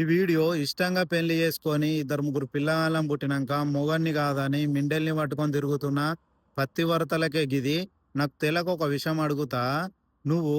ఈ వీడియో ఇష్టంగా పెళ్ళి చేసుకొని ఇద్దరు ముగ్గురు పిల్లగాళ్ళం పుట్టినాక మొగన్ని కాదని మిండెల్ని పట్టుకొని తిరుగుతున్న పత్తివర్తలకే గిది నాకు తెలక ఒక విషయం అడుగుతా. నువ్వు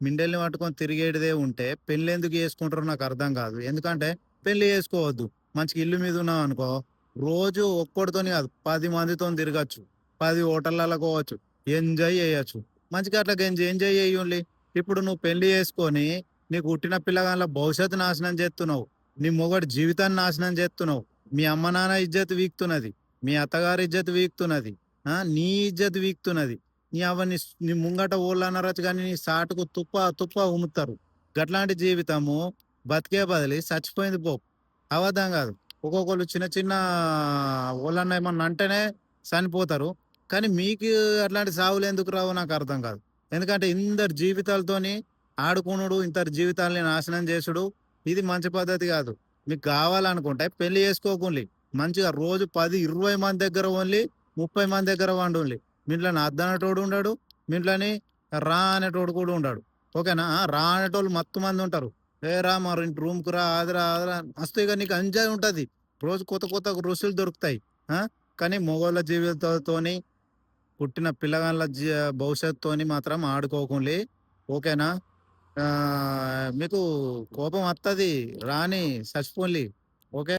మిండెల్ని పట్టుకొని తిరిగేటిదే ఉంటే పెళ్ళి ఎందుకు చేసుకుంటారో నాకు అర్థం కాదు. ఎందుకంటే పెళ్ళి చేసుకోవద్దు. మంచిగా ఇల్లు మీద ఉన్నావు అనుకో రోజు ఒక్కడితోని కాదు పది మందితో తిరగచ్చు పది హోటళ్ళలో పోవచ్చు ఎంజాయ్ చేయొచ్చు. మంచిగా అట్లా ఎంజాయ్ చేయండి ఇప్పుడు నువ్వు పెళ్ళి చేసుకొని నీకు పుట్టిన పిల్లగాళ్ళ భవిష్యత్తు నాశనం చేస్తున్నావు. నీ మొగడు జీవితాన్ని నాశనం చేస్తున్నావు. మీ అమ్మ నాన్న ఇజ్జత్ వీక్తున్నది. మీ అత్తగారి ఇజ్జత్ వీక్తున్నది. నీ ఇజ్జత్ వీక్తున్నది. నీ అవన్నీ నీ ముంగట ఓళ్ళు అనరచ్చు కానీ నీ సాటుకు తుప్ప తుప్ప ఉముతారు గట్లాంటి జీవితము బతికే బదిలి చచ్చిపోయింది పో. అబద్ధం కాదు. ఒక్కొక్కరు చిన్న చిన్న ఓళ్ళన్న ఏమన్నా అంటేనే చనిపోతారు. కానీ మీకు అట్లాంటి సావులు ఎందుకు రావు నాకు అర్థం కాదు. ఎందుకంటే ఇందరు జీవితాలతోని ఆడుకునుడు ఇంత జీవితాన్ని నాశనం చేసుడు ఇది మంచి పద్ధతి కాదు. మీకు కావాలనుకుంటే పెళ్ళి చేసుకోకుండా. మంచిగా రోజు పది ఇరవై మంది దగ్గర ఓన్లీ ముప్పై మంది దగ్గర వండుండి. మీ అద్దనటోడు ఉండడు మీంట్లోని రా అనేటోడు కూడా ఉండడు. ఓకేనా? రా అనేటోళ్ళు మత్తు మంది ఉంటారు. ఏ రా మరి ఇంటి రూమ్కి రా ఆదిరా ఆదిరా మస్తు ఇక నీకు ఎంజాయ్ ఉంటుంది. రోజు కొత్త కొత్త రుసులు దొరుకుతాయి. కానీ మొగోళ్ళ జీవితంతోని పుట్టిన పిల్లగాళ్ళ జీ భవిష్యత్తుతోని మాత్రం ఆడుకోకుండా. ఓకేనా? మీకు కోపం వస్తుంది రాని చచ్చిపోన్లి ఓకే?